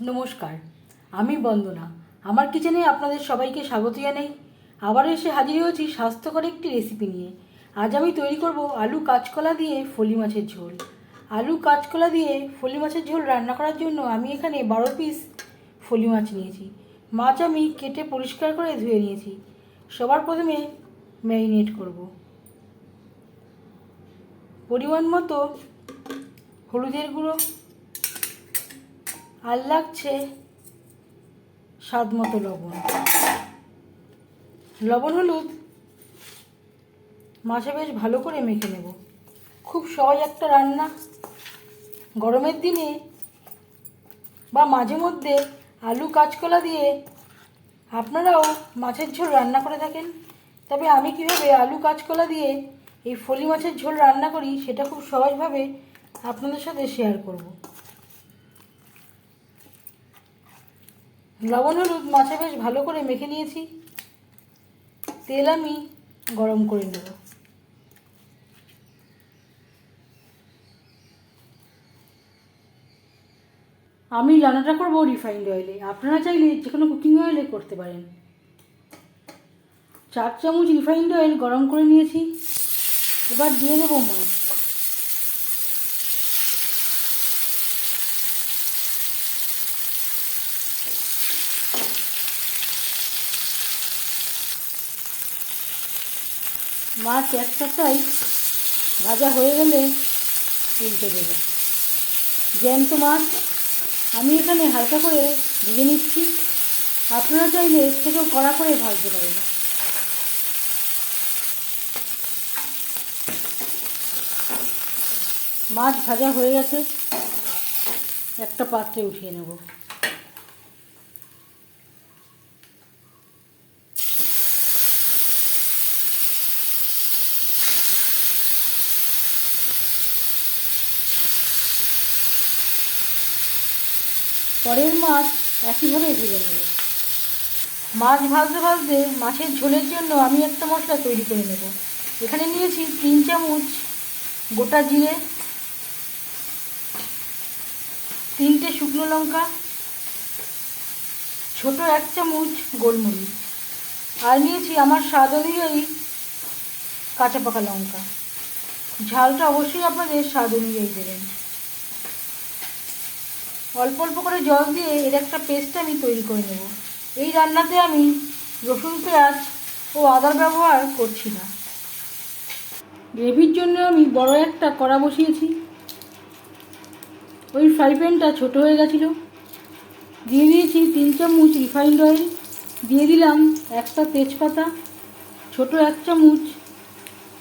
নমস্কার, আমি বন্দনা। আমার কিচেনে আপনাদের সবাইকে স্বাগত জানাই। আবার এসে হাজির হয়েছি স্বাস্থ্যকর একটি রেসিপি নিয়ে। আজ আমি তৈরি করব আলু কাঁচকলা দিয়ে ফলি মাছের ঝোল। আলু কাঁচকলা দিয়ে ফলি মাছের ঝোল রান্না করার জন্য আমি এখানে বারো পিস ফলি মাছ নিয়েছি। মাছ আমি কেটে পরিষ্কার করে ধুয়ে নিয়েছি। সবার প্রথমে ম্যারিনেট করব। পরিমাণ মতো হলুদের গুঁড়ো আর লাগছে স্বাদ মতো লবণ। লবণ হলুদ। মাছে বেশ ভালো করে মেখে নেব। খুব সহজ একটা রান্না। গরমের দিনে বা মাঝে মধ্যে আলু কাঁচকলা দিয়ে আপনারাও মাছের ঝোল রান্না করে থাকেন। তবে আমি কীভাবে আলু কাঁচকলা দিয়ে এই ফলি মাছের ঝোল রান্না করি সেটা খুব সহজভাবে আপনাদের সাথে শেয়ার করব। লবণ হলুদ মাছে বেশ ভালো করে মেখে নিয়েছি। তেল আমি গরম করে নেব। আমি রান্নাটা করব রিফাইন্ড অয়েলে আপনারা চাইলে যে কোনো কুকিং অয়েলে করতে পারেন। চার চামচ রিফাইন্ড অয়েল গরম করে নিয়েছি। এবার দিয়ে দেবো মাছ। মাছ একটা সাইড ভাজা হয়ে গেলে উল্টে দেবো। জ্যান্ত মাছ আমি এখানে হালকা করে ভেজে নিচ্ছি। আপনারা চাইলে এর থেকেও কড়া করে ভাজতে পারেন। মাছ ভাজা হয়ে গেছে। একটা পাত্রে উঠিয়ে নেব। পরের মাছ একইভাবে ভেজে নেব। মাছ ভাজতে ভাজতে মাছের ঝোলের জন্য আমি একটা মশলা তৈরি করে নেব। এখানে নিয়েছি তিন চামচ গোটা জিরে, তিনটে শুকনো লঙ্কা, ছোট এক চামচ গোলমরিচ, আর নিয়েছি আমার স্বাদ অনুযায়ী কাঁচা পাকা লঙ্কা। ঝালটা অবশ্যই আপনাদের স্বাদ অনুযায়ী দেবেন। অল্প অল্প করে জল দিয়ে এর একটা পেস্ট আমি তৈরি করে নেব। এই রান্নাতে আমি রসুন, পেঁয়াজ ও আদার ব্যবহার করছি না। গ্রেভির জন্য আমি বড় একটা কড়া বসিয়েছি। ওই ফ্রাই প্যানটা ছোটো হয়ে গেছিল। দিয়ে দিয়েছি তিন চামচ রিফাইন্ড অয়েল। দিয়ে দিলাম একটা তেজপাতা, ছোট এক চামচ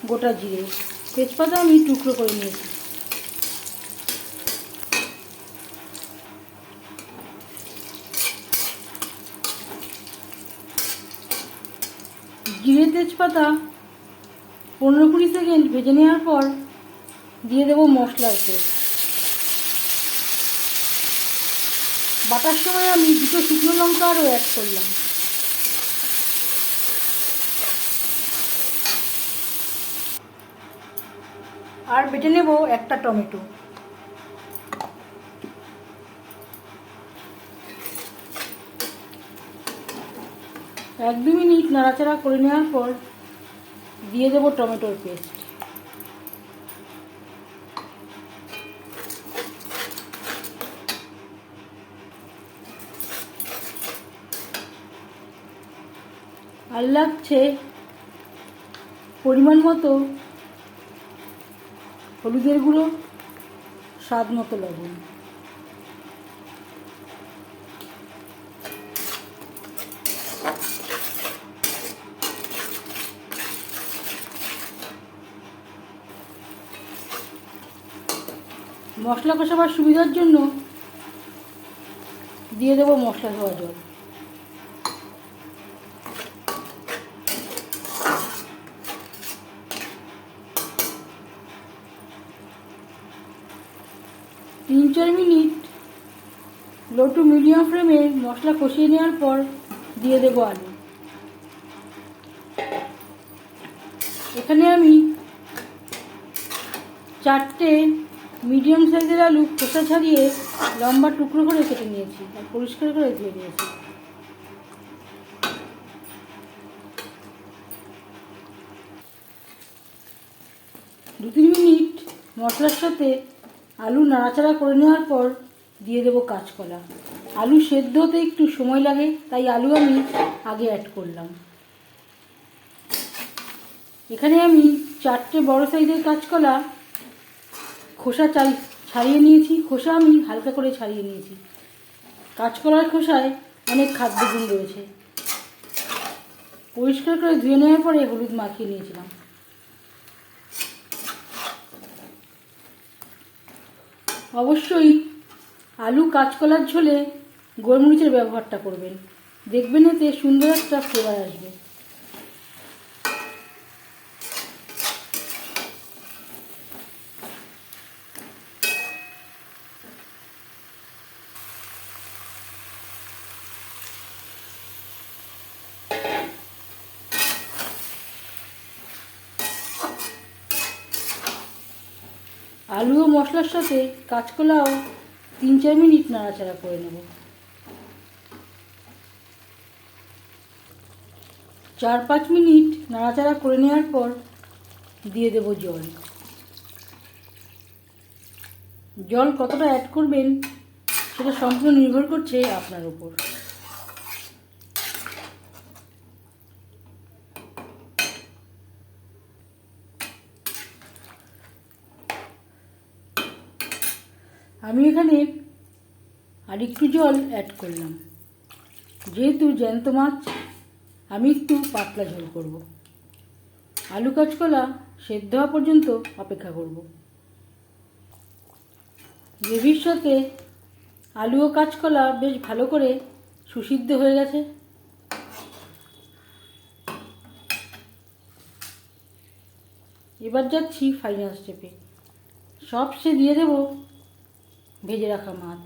গোটা জিরে। তেজপাতা আমি টুকরো করে নিয়েছি জিরে তেজপাতা পনেরো কুড়ি সেকেন্ড ভেজে নেওয়ার পর দিয়ে দেবো মশলার পেস্ট বাটার সময় আমি দুটো শুকনো লঙ্কা আরও অ্যাড করলাম। আর বেটে নেব একটা টমেটো। এক দু মিনিট নাড়াচাড়া করে নেওয়ার পর দিয়ে দেবো টমেটোর পেস্ট। আর লাগছে পরিমাণ মতো হলুদের গুঁড়ো, স্বাদ মতো লবণ। মশলা কষাবার সুবিধার জন্য দিয়ে দেবো মশলা ধোয়া জল। তিন চার মিনিট লো টু মিডিয়াম ফ্লেমে মশলা কষিয়ে নেওয়ার পর দিয়ে দেবো আলু। এখানে আমি চারটে মিডিয়াম সাইজের আলু খোসা ছাড়িয়ে লম্বা টুকরো করে কেটে নিয়েছি আর পরিষ্কার করে ধুয়ে নিয়েছি। দু তিন মিনিট মশলার সাথে আলু নাড়াচাড়া করে নেওয়ার পর দিয়ে দেবো কাঁচকলা। আলু সেদ্ধ হতে একটু সময় লাগে, তাই আলু আমি আগে অ্যাড করলাম। এখানে আমি চারটে বড় সাইজের কাঁচকলা খোসা চাল ছাড়িয়ে নিয়েছি, খোসা আমি হালকা করে ছাড়িয়ে নিয়েছি। কাঁচকলার খোসায় অনেক খাদ্যগুণ রয়েছে। পরিষ্কার করে ধুয়ে নেওয়ার পরে হলুদ মাখিয়ে নিয়েছিলাম। অবশ্যই আলু কাঁচকলার ঝোলে গোলমরিচের ব্যবহারটা করবেন। দেখবেন এতে সুন্দর একটা ফ্লেভার আসবে। আলু ও মশলার সাথে কাঁচকলাও তিন, চার মিনিট নাড়াচাড়া করে নেব। চার, পাঁচ মিনিট নাড়াচাড়া করে নেওয়ার পর দিয়ে দেব জল। জল কতটা অ্যাড করবেন সেটা সম্পূর্ণ নির্ভর করছে আপনার উপর। আমি এখানে আর একটু জল অ্যাড করলাম। যেহেতু জ্যান্ত মাছ, আমি একটু পাতলা ঝোল করব। আলু কাঁচকলা সেদ্ধ হওয়া পর্যন্ত অপেক্ষা করব। গ্রেভির সাথে আলু ও কাঁচকলা বেশ ভালো করে সুসিদ্ধ হয়ে গেছে। এবার যাচ্ছি ফাইনাল স্টেপে সব সে দিয়ে দেবো ভেজে রাখা মাছ।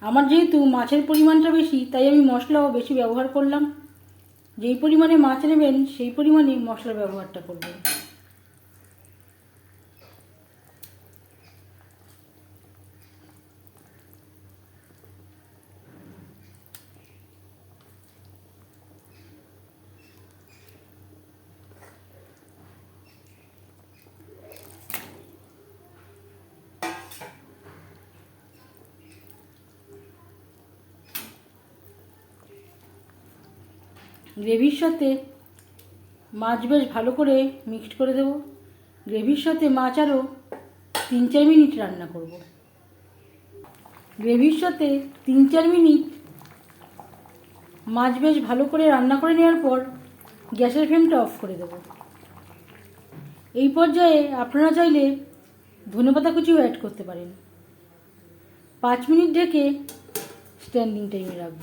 আমার যেহেতু মাছের পরিমাণটা বেশি, তাই আমি মশলাও বেশি ব্যবহার করলাম। যেই পরিমাণে মাছ নেবেন, সেই পরিমাণে মশলার ব্যবহারটা করবেন। গ্রেভির সাথে মাছ বেশ ভালো করে মিক্সড করে দেব। গ্রেভির সাথে মাছ আরও তিন চার মিনিট রান্না করব। গ্রেভির সাথে তিন চার মিনিট মাছ বেশ ভালো করে রান্না করে নেওয়ার পর গ্যাসের ফ্লেমটা অফ করে দেব। এই পর্যায়ে আপনারা চাইলে ধনেপাতা কুচিও অ্যাড করতে পারেন। পাঁচ মিনিট ঢেকে স্ট্যান্ডিং টাইমে রাখব।